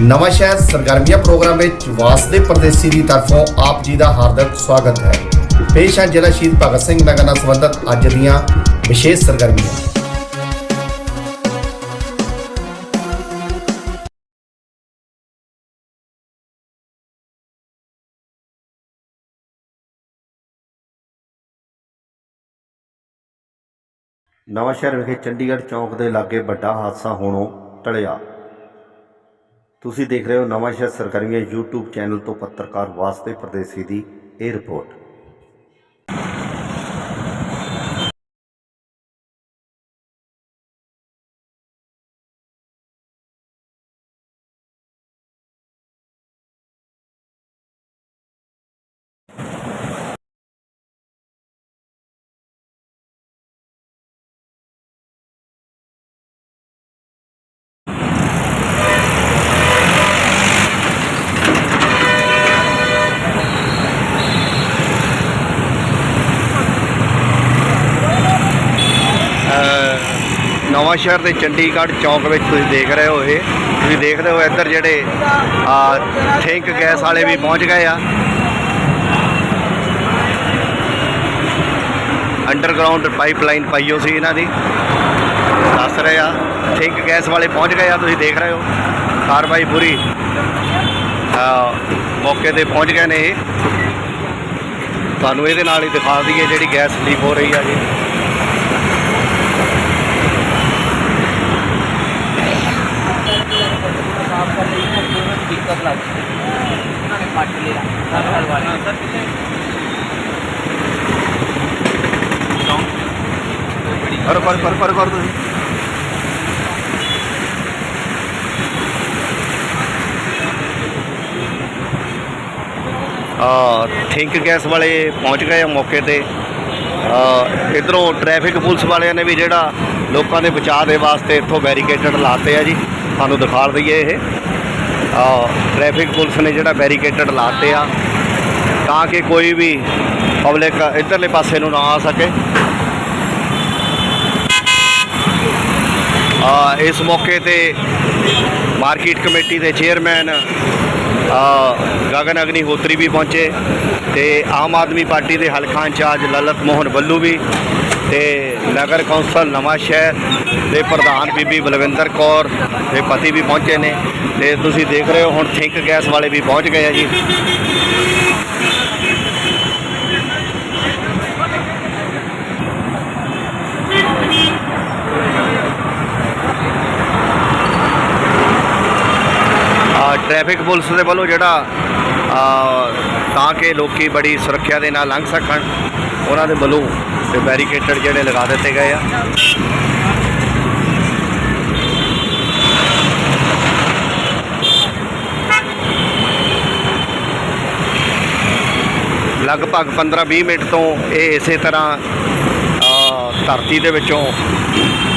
ਨਵਾਂ ਸ਼ਹਿਰ ਸਰਗਰਮੀਆਂ ਪ੍ਰੋਗਰਾਮ ਵਿੱਚ ਵਾਸਦੇ ਪਰਦੇਸੀ ਦੀ ਤਰਫੋਂ ਆਪ ਜੀ ਦਾ ਹਾਰਦਿਕ ਸਵਾਗਤ ਹੈ। ਪੇਸ਼ ਹੈ ਜ਼ਿਲ੍ਹਾ ਸ਼ਹੀਦ ਭਗਤ ਸਿੰਘ ਨਗਰ ਨਾਲ ਸੰਬੰਧਿਤ ਅੱਜ ਦੀਆਂ ਵਿਸ਼ੇਸ਼ ਸਰਗਰਮੀਆਂ। ਨਵਾਂ ਸ਼ਹਿਰ ਵਿਖੇ ਚੰਡੀਗੜ੍ਹ ਚੌਂਕ ਦੇ ਲਾਗੇ ਵੱਡਾ ਹਾਦਸਾ ਹੋਣੋਂ ਟਲਿਆ। ਤੁਸੀਂ ਦੇਖ ਰਹੇ ਹੋ ਨਵਾਂਸ਼ਹਿਰ ਸ਼ਹਿਰ ਸਰਕਾਰੀਆ YouTube ਚੈਨਲ ਤੋਂ ਪੱਤਰਕਾਰ ਵਾਸਤੇ ਪਰਦੇਸੀ ਦੀ ਇਹ ਰਿਪੋਰਟ। ਨਵਾਂ ਸ਼ਹਿਰ ਦੇ ਚੰਡੀਗੜ੍ਹ ਚੌਕ ਵਿੱਚ ਤੁਸੀਂ ਦੇਖ ਰਹੇ ਹੋ ਇਹ। ਤੁਸੀਂ ਦੇਖਦੇ ਹੋ ਇੱਧਰ ਜਿਹੜੇ, ਆ ਥਿੰਕ ਗੈਸ ਵਾਲੇ ਵੀ ਪਹੁੰਚ ਗਏ ਆ। ਅੰਡਰਗਰਾਉਂਡ ਪਾਈਪਲਾਈਨ ਪਾਈਓ ਸੀ ਇਹਨਾਂ ਦੀ। ਦੱਸ ਰਹੇ ਆ ਥਿੰਕ ਗੈਸ ਵਾਲੇ ਪਹੁੰਚ ਗਏ ਆ, ਤੁਸੀਂ ਦੇਖ ਰਹੇ ਹੋ। ਕਾਰਵਾਈ ਪੂਰੀ ਮੌਕੇ ਤੇ ਪਹੁੰਚ ਗਏ ਨੇ ਇਹ। ਤੁਹਾਨੂੰ ਇਹਦੇ ਨਾਲ ਹੀ ਦਿਖਾ ਦਈਏ ਜਿਹੜੀ ਗੈਸ ਲੀਕ ਹੋ ਰਹੀ ਆ ਜੀ ਸਾਫ਼ ਕਰ ਲਈ ਤਾਂ ਉਹਨਾਂ ਨੂੰ ਦਿੱਕਤ ਲੱਗ ਗਈ ਉਹਨਾਂ ਨੇ ਪੱਟ ਲਿਆ। ਸਰ ਹਲਵਾਈ ਸਰ ਕਿਤੇ ਪਰ ਪਰ ਪਰ ਪਰ ਕਰ ਤੁਸੀਂ। ਆ ਥਿੰਕ ਗੈਸ ਵਾਲੇ ਪਹੁੰਚ ਗਏ ਆ ਮੌਕੇ ਤੇ। ਆ ਇਧਰੋਂ ਟ੍ਰੈਫਿਕ ਪੁਲਿਸ ਵਾਲਿਆਂ ਨੇ ਵੀ ਜਿਹੜਾ ਲੋਕਾਂ ਦੇ ਬਚਾਅ ਦੇ ਵਾਸਤੇ ਇੱਥੋਂ ਬੈਰੀਕੇਡਡ ਲਾਤੇ ਆ ਜੀ। ਤੁਹਾਨੂੰ ਦਿਖਾ ਦਈਏ ਇਹ। ਟ੍ਰੈਫਿਕ ਪੁਲਿਸ ਨੇ ਜਿਹੜਾ ਬੈਰੀਕੇਡਡ ਲਾਤੇ ਆ, ਤਾਂ ਕਿ ਕੋਈ ਵੀ ਪਬਲਿਕ ਇਧਰਲੇ ਪਾਸੇ ਨੂੰ ਨਾ ਆ ਸਕੇ। ਆ ਇਸ ਮੌਕੇ ਤੇ ਮਾਰਕੀਟ ਕਮੇਟੀ ਦੇ ਚੇਅਰਮੈਨ ਆ ਗਗਨ ਅਗਨੀਹੋਤਰੀ ਵੀ ਪਹੁੰਚੇ ਤੇ ਆਮ ਆਦਮੀ ਪਾਰਟੀ ਦੇ ਹਲਕਾ ਇੰਚਾਰਜ ਲਲਤ ਮੋਹਨ ਬੱਲੂ ਵੀ ਤੇ ਨਗਰ ਕੌਂਸਲ ਨਵਾਂ ਸ਼ਹਿਰ ਦੇ ਪ੍ਰਧਾਨ ਬੀਬੀ ਬਲਵਿੰਦਰ ਕੌਰ ਦੇ ਪਤੀ ਵੀ ਪਹੁੰਚੇ ਨੇ ਤੇ ਤੁਸੀਂ ਦੇਖ ਰਹੇ ਹੋ ਹੁਣ ਥਿੰਕ ਗੈਸ ਵਾਲੇ ਵੀ ਪਹੁੰਚ ਗਏ ਆ ਜੀ। ਆ ਟ੍ਰੈਫਿਕ ਪੁਲਿਸ ਦੇ ਵੱਲੋਂ ਜਿਹੜਾ ਤਾਂ ਕਿ ਲੋਕੀ ਬੜੀ ਸੁਰੱਖਿਆ ਦੇ ਨਾਲ ਲੰਘ ਸਕਣ, ਉਹਨਾਂ ਦੇ ਵੱਲੋਂ ਤੇ ਬੈਰੀਕੇਡਡ ਜਿਹੜੇ ਲਗਾ ਦਿੱਤੇ ਗਏ ਆ। ਲਗਭਗ 15-20 ਮਿੰਟ ਤੋਂ ਇਹ ਇਸੇ ਤਰ੍ਹਾਂ ਧਰਤੀ ਦੇ ਵਿੱਚੋਂ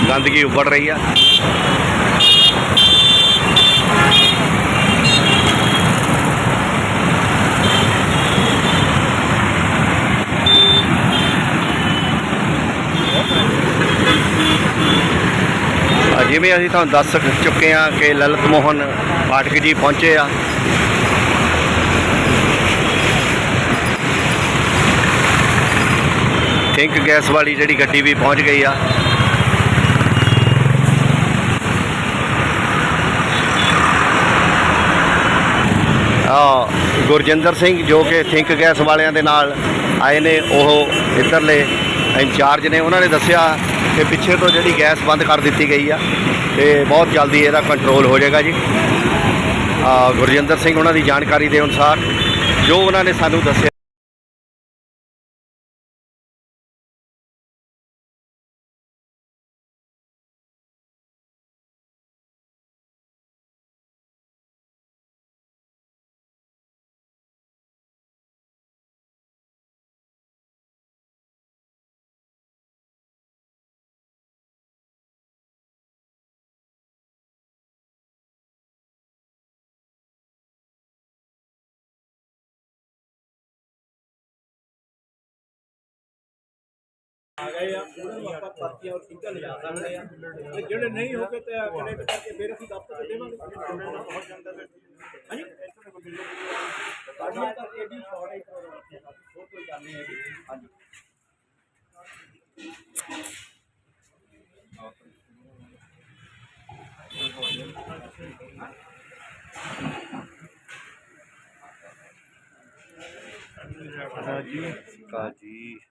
ਗੰਦਗੀ ਉੱਭੜ ਰਹੀ ਆ। ਜਿਵੇਂ ਅਸੀਂ ਤੁਹਾਨੂੰ ਦੱਸ ਚੁੱਕੇ ਹਾਂ ਕਿ ਲਲਿਤ ਮੋਹਨ ਪਾਠਕ ਜੀ ਪਹੁੰਚੇ ਆ। ਥਿੰਕ ਗੈਸ ਵਾਲੀ ਜਿਹੜੀ ਗੱਡੀ ਵੀ ਪਹੁੰਚ ਗਈ ਆ। ਆ ਗੁਰਜਿੰਦਰ ਸਿੰਘ ਜੋ ਕਿ ਥਿੰਕ ਗੈਸ ਵਾਲਿਆਂ ਦੇ ਨਾਲ ਆਏ ਨੇ, ਉਹ ਇੱਧਰਲੇ ਇੰਚਾਰਜ ਨੇ ਉਹਨਾਂ ਨੇ ਦੱਸਿਆ ਕਿ ਪਿੱਛੇ ਤੋਂ ਜਿਹੜੀ ਗੈਸ ਬੰਦ ਕਰ ਦਿੱਤੀ ਗਈ ਆ ਤੇ ਬਹੁਤ ਜਲਦੀ ਇਹਦਾ ਕੰਟਰੋਲ ਹੋ ਜਾਏਗਾ ਜੀ। ਗੁਰਜਿੰਦਰ ਸਿੰਘ ਉਹਨਾਂ ਦੀ ਜਾਣਕਾਰੀ ਦੇ ਅਨੁਸਾਰ ਜੋ ਉਹਨਾਂ ਨੇ ਸਾਨੂੰ ਦੱਸਿਆ جی کا جی کا جی